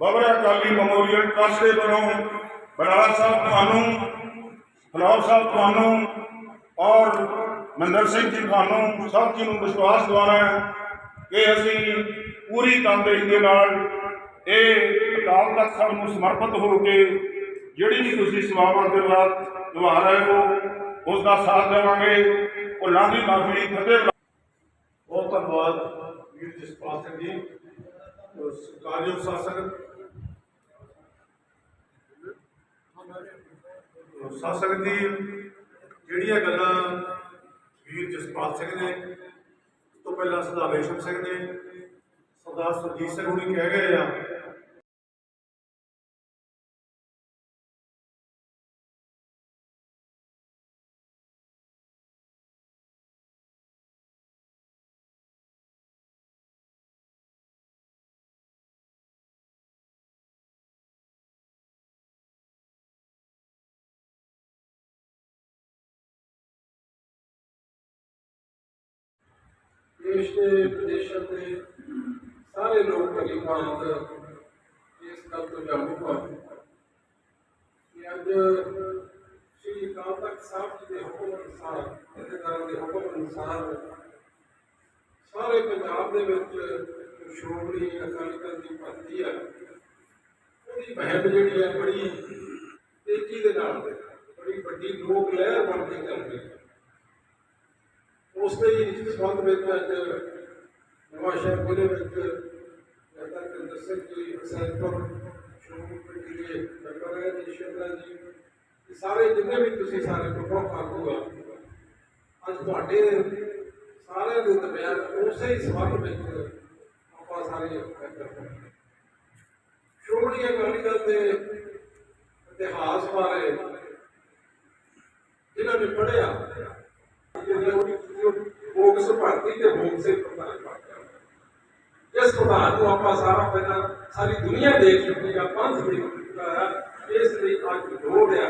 ਬਬਰਾ ਅਕਾਲੀ ਮੈਮੋਰੀਅਲ ਟਰਸਟ ਦੇ ਵੱਲੋਂ ਬਰਾੜਾ ਸਾਹਿਬ ਤੁਹਾਨੂੰ ਫਲੌਰ ਸਾਹਿਬ ਤੁਹਾਨੂੰ ਔਰ ਮਹਿੰਦਰ ਸਿੰਘ ਜੀ ਤੁਹਾਨੂੰ ਸਭ ਜੀ ਨੂੰ ਵਿਸ਼ਵਾਸ ਦਿਵਾਉਣਾ ਕਿ ਅਸੀਂ ਪੂਰੀ ਤਨਦੇਹੀ ਦੇ ਨਾਲ ਇਹ ਅਕਾਲ ਤਖਤ ਸਾਹਿਬ ਨੂੰ ਸਮਰਪਿਤ ਹੋ ਕੇ ਜਿਹੜੀ ਵੀ ਤੁਸੀਂ ਸੇਵਾਵਾਂ ਦੇ ਰਾਤ ਨਿਭਾ ਰਹੇ ਹੋ, ਉਸ ਦਾ ਸਾਥ ਦੇਵਾਂਗੇ। ਭੁੱਲਾਂ ਦੀ ਮਾਫੀ ਫਤਿਹ ਬਹੁਤ ਧੰਨਵਾਦ ਵੀਰ ਜਸਪਾਲ ਸਿੰਘ ਜੀ ਕਾਰਜੋਗ ਸ਼ਾਸਕ ਸ਼ਾਸਕ ਦੀ ਜਿਹੜੀਆਂ ਗੱਲਾਂ ਵੀਰ ਜਸਪਾਲ ਸਿੰਘ ਨੇ, ਉਸ ਤੋਂ ਪਹਿਲਾਂ ਸਰਦਾਰ ਰੇਸ਼ਮ ਸਿੰਘ ਨੇ, ਸਰਦਾਰ ਸੁਰਜੀਤ ਸਿੰਘ ਹੁਣੀ ਕਹਿ ਗਏ ਆ ਦੇਸ਼ ਦੇ ਵਿਦੇਸ਼ਾਂ ਦੇ ਸਾਰੇ ਲੋਕ ਭਲੀ ਭਾਂਤ ਇਸ ਗੱਲ ਤੋਂ ਜਾਣੂ ਹਨ ਕਿ ਅੱਜ ਸ਼੍ਰੀ ਅਕਾਲ ਤਖਤ ਸਾਹਿਬ ਜੀ ਦੇ ਹੁਕਮ ਅਨੁਸਾਰ ਜਥੇਦਾਰਾਂ ਦੇ ਹੁਕਮ ਅਨੁਸਾਰ ਸਾਰੇ ਪੰਜਾਬ ਦੇ ਵਿੱਚ ਸ਼੍ਰੋਮਣੀ ਅਕਾਲੀ ਦਲ ਦੀ ਭਰਤੀ ਹੈ। ਉਹਦੀ ਮਹਿਮ ਜਿਹੜੀ ਹੈ ਬੜੀ ਤੇਜ਼ੀ ਦੇ ਨਾਲ ਬੜੀ ਵੱਡੀ ਲੋਕ ਲਹਿਰ ਬਣ ਕੇ ਚੱਲ ਰਹੀ ਹੈ। ਉਸ ਦੇ ਹੀ ਸੰਬੰਧ ਵਿੱਚ ਅੱਜ ਨਵਾਂਸ਼ਹਿਰ ਜ਼ਿਲ੍ਹੇ ਵਿੱਚ ਜਨਤਾ ਕੇਂਦਰ ਸਿੰਘ ਜੀ ਹਸੈਨਪੁਰ ਸ਼੍ਰੋਮਣੀ ਕਮੇਟੀ ਦੇ ਮੈਂਬਰ ਹੈ ਜੀ ਸ਼ਿਵਰਾ ਜੀ। ਇਹ ਸਾਰੇ ਜਿੰਨੇ ਵੀ ਤੁਸੀਂ ਸਾਰੇ ਪ੍ਰਮੁੱਖ ਆਗੂ ਆ, ਅੱਜ ਤੁਹਾਡੇ ਸਾਰਿਆਂ ਦੇ ਦਰਮਿਆਨ ਉਸੇ ਹੀ ਸੰਬੰਧ ਵਿੱਚ ਆਪਾਂ ਸਾਰੇ ਸ਼੍ਰੋਮਣੀ ਅਕਾਲੀ ਦਲ ਦੇ ਇਤਿਹਾਸ ਬਾਰੇ ਜਿਨ੍ਹਾਂ ਨੇ ਪੜ੍ਹਿਆ ਉਹ ਕਿਸ ਭਰਤੀ ਤੇ ਭੋਗ ਸੇ ਪ੍ਰਦਾਨ ਕਰਦਾ ਇਸ ਪ੍ਰਧਾਨ ਨੂੰ ਆਪਾਂ ਸਾਰਾ ਪਹਿਲਾਂ ਸਾਰੀ ਦੁਨੀਆ ਦੇਖ ਚੁੱਕੀ ਆ ਪੰਥ ਦੇਖ ਚੁੱਕਾ ਹੈ ਇਸ ਲਈ ਅੱਜ ਲੋੜ ਆ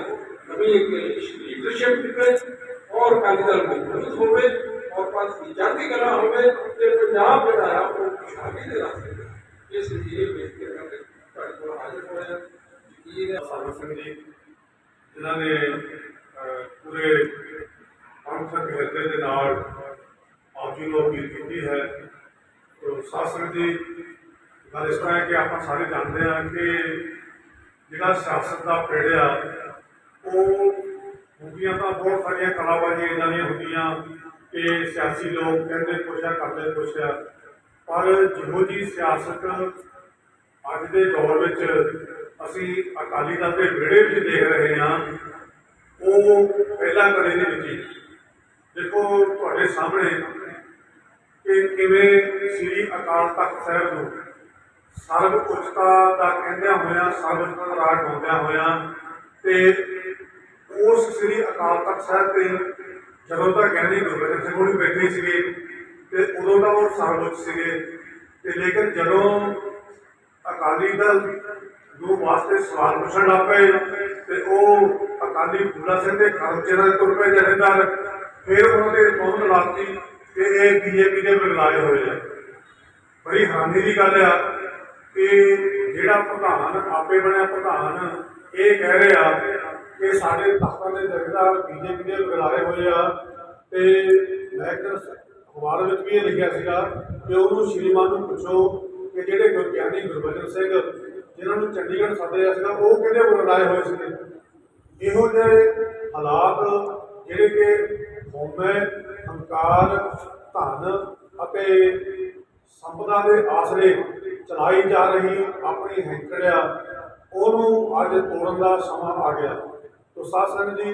ਨਵੀਂ ਇੱਕ ਲੀਡਰਸ਼ਿਪ ਵਿੱਚ ਔਰ ਅਕਾਲੀ ਦਲ ਮਜ਼ਬੂਤ ਹੋਵੇ ਔਰ ਪੰਥ ਦੀ ਚੜ੍ਹਦੀ ਕਲਾ ਹੋਵੇ ਤੇ ਪੰਜਾਬ ਜਿਹੜਾ ਆ ਉਹ ਖੁਸ਼ਹਾਲੀ ਦੇ ਰਸਤੇ ਤੇ ਇਸ ਲਈ ਇਹ ਵੇਖ ਕੇ ਮੈਂ ਤੁਹਾਡੇ ਕੋਲ ਹਾਜ਼ਰ ਹੋਇਆ ਇਹ ਸਰਵ ਸਿੰਘ ਜੀ ਜਿਨ੍ਹਾਂ ਨੇ ਅਹ, ਪੂਰੇ ਪੰਥਕ ਹਿਰਦੇ ਦੇ ਨਾਲ ਆਪ ਜੀ ਨੂੰ ਅਪੀਲ ਕੀਤੀ ਹੈ ਤੋ ਸਾਧ ਜੀ ਗੱਲ ਇਸ ਤਰ੍ਹਾਂ ਹੈ ਕਿ ਆਪਾਂ ਸਾਰੇ ਜਾਣਦੇ ਹਾਂ ਕਿ ਜਿਹੜਾ ਸਿਆਸਤ ਦਾ ਪੇੜਿਆ ਉਹ ਹੁੰਦੀਆਂ ਤਾਂ ਬਹੁਤ ਸਾਰੀਆਂ ਕਲਾਬਾਜ਼ੀਆਂ ਇਦਾਂ ਦੀਆਂ ਹੁੰਦੀਆਂ ਕਿ ਸਿਆਸੀ ਲੋਕ ਕਹਿੰਦੇ ਕੁਛ ਆ, ਕਰਦੇ ਕੁਛ ਆ, ਪਰ ਜਿਹੋ ਜੀ ਸਿਆਸਤ ਅੱਜ ਦੇ ਦੌਰ ਵਿੱਚ ਅਸੀਂ ਅਕਾਲੀ ਦਲ ਦੇ ਵਿਹੜੇ ਵਿੱਚ ਦੇਖ ਰਹੇ ਹਾਂ, ਉਹ ਪਹਿਲਾਂ ਕਦੇ ਨਹੀਂ ਦਿੱਤੀ ਦੇਖੋ ਤੁਹਾਡੇ ਸਾਹਮਣੇ ਕਿ ਕਿਵੇਂ ਸ੍ਰੀ ਅਕਾਲ ਤਖਤ ਸਾਹਿਬ ਨੂੰ ਸਰਬ ਉੱਚਤਾ ਦਾ ਕਹਿੰਦਿਆਂ ਹੋਇਆ, ਸਰਬ ਉੱਚਤਾ ਦਾ ਰਾਜ ਹੁੰਦਿਆਂ ਹੋਇਆ ਤੇ ਉਸ ਸ੍ਰੀ ਅਕਾਲ ਤਖਤ ਸਾਹਿਬ ਤੇ ਜਦੋਂ ਤਾਂ ਗਿਆਨੀ ਗੁਰਬਚਨ ਸਿੰਘ ਹੋਣੀ ਬੈਠੇ ਸੀਗੇ ਤੇ ਉਦੋਂ ਤਾਂ ਉਹ ਸਰਬਉੱਚ ਸੀਗੇ। ਤੇ ਲੇਕਿਨ ਜਦੋਂ ਅਕਾਲੀ ਦਲ ਨੂੰ ਵਾਸਤੇ ਸਵਾਲ ਪੁੱਛਣ ਲੱਗ ਪਏ ਤੇ ਉਹ ਅਕਾਲੀ ਫੂਲਾ ਸਿੰਘ ਦੇ ਖਰਚੇ ਤੁਰ ਪਏ ਜਥੇਦਾਰ, ਫਿਰ ਉਹਨਾਂ ਦੇ ਕੌਮ ਲਾਤੀ ਕਿ ਇਹ ਬੀਜੇਪੀ ਦੇ ਬਗਲਾਏ ਹੋਏ ਆ। ਬੜੀ ਹਾਨੀ ਦੀ ਗੱਲ ਆ ਕਿ ਜਿਹੜਾ ਪ੍ਰਧਾਨ ਆਪੇ ਬਣਿਆ ਪ੍ਰਧਾਨ, ਇਹ ਕਹਿ ਰਿਹਾ ਕਿ ਸਾਡੇ ਤਖਤਾਂ ਦੇ ਜਥੇਦਾਰ ਬੀਜੇਪੀ ਦੇ ਬਗਲਾਏ ਹੋਏ ਆ ਤੇ ਮੈਂ ਇੱਕ ਅਖਬਾਰ ਵਿੱਚ ਵੀ ਇਹ ਲਿਖਿਆ ਸੀਗਾ ਕਿ ਉਹਨੂੰ ਸ਼੍ਰੀਮਾਨ ਨੂੰ ਪੁੱਛੋ ਕਿ ਜਿਹੜੇ ਗੁਰਗਿਆਨੀ ਗੁਰਬਚਨ ਸਿੰਘ ਜਿਨ੍ਹਾਂ ਨੂੰ ਚੰਡੀਗੜ੍ਹ ਸੱਦਿਆ ਸੀਗਾ, ਉਹ ਕਿਹਦੇ ਬਗਲਾਏ ਹੋਏ ਸੀਗੇ? ਇਹੋ ਜਿਹੇ ਹਾਲਾਤ ਜਿਹੜੇ ਕਿ ਹਉਮੈ ਹੰਕਾਰ, ਧਨ ਅਤੇ ਸੰਪਦਾ ਦੇ ਆਸਰੇ ਚਲਾਈ ਜਾ ਰਹੀ ਆਪਣੀ ਹੈਂਕੜਿਆ, ਉਹਨੂੰ ਅੱਜ ਤੋੜਨ ਦਾ ਸਮਾਂ ਆ ਗਿਆ। ਤੋ ਸਾਧ ਜੀ,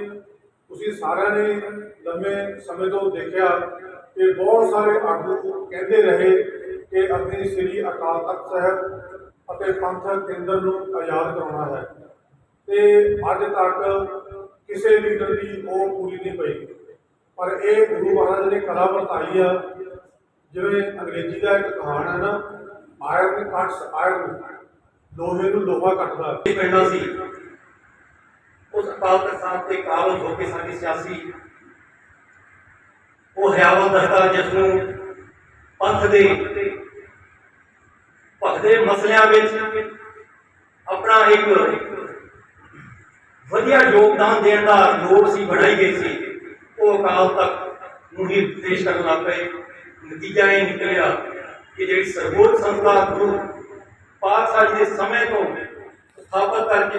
ਤੁਸੀਂ ਸਾਰਿਆਂ ਨੇ ਲੰਮੇ ਸਮੇਂ ਤੋਂ ਦੇਖਿਆ ਕਿ ਬਹੁਤ ਸਾਰੇ ਆਗੂ ਕਹਿੰਦੇ ਰਹੇ ਕਿ ਅਸੀਂ ਸ੍ਰੀ ਅਕਾਲ ਤਖਤ ਸਾਹਿਬ ਅਤੇ ਪੰਥਕ ਕੇਂਦਰ ਨੂੰ ਆਜ਼ਾਦ ਕਰਾਉਣਾ ਹੈ। ਤੇ ਅੱਜ ਤੱਕ ਕਿਸੇ ਲੀਡਰ ਦੀ ਉਹ ਪੂਰੀ ਨਹੀਂ ਪਈ। ਪਰ ਇਹ ਗੁਰੂ ਮਹਾਰਾਜ ਨੇ ਕਲਾ ਵਰਤਾਈ ਆ। ਜਿਵੇਂ ਅੰਗਰੇਜ਼ੀ ਦਾ ਇੱਕ ਕਹਾਣ ਹੈ ਨਾ ਆਇਰਨ ਕੱਟਸ ਆਇਰਨ ਲੋਹੇ ਨੂੰ ਲੋਹਾ ਕੱਟਦਾ। ਪੈਂਦਾ ਸੀ। ਉਸ ਅਕਾਲ ਸਾਹਿਬ ਤੇ ਕਾਬਲ ਹੋ ਕੇ ਸਾਡੀ ਸਿਆਸੀ ਉਹ ਹਯਾਵਲ ਦਸਤਾ ਜਿਸ ਨੂੰ ਪੰਥ ਦੇ ਭਖਦੇ ਮਸਲਿਆਂ ਵਿੱਚ ਆਪਣਾ ਇੱਕ ਵਧੀਆ ਯੋਗਦਾਨ ਦੇਣ ਦਾ ਲੋੜ ਸੀ, ਬਣਾਈ ਗਈ ਸੀ। ਉਹ ਅਕਾਲ ਤਖਤ ਨੂੰ ਹੀ ਪੇਸ਼ ਕਰਨ ਲੱਗ ਪਏ। ਨਤੀਜਾ ਇਹ ਨਿਕਲਿਆ ਕਿ ਜਿਹੜੀ ਸਰਵੋੱਚ ਸੰਸਥਾ ਗੁਰੂ ਪਾਤਸ਼ਾਹ ਜੀ ਦੇ ਸਮੇਂ ਤੋਂ ਸਥਾਪਿਤ ਕਰਕੇ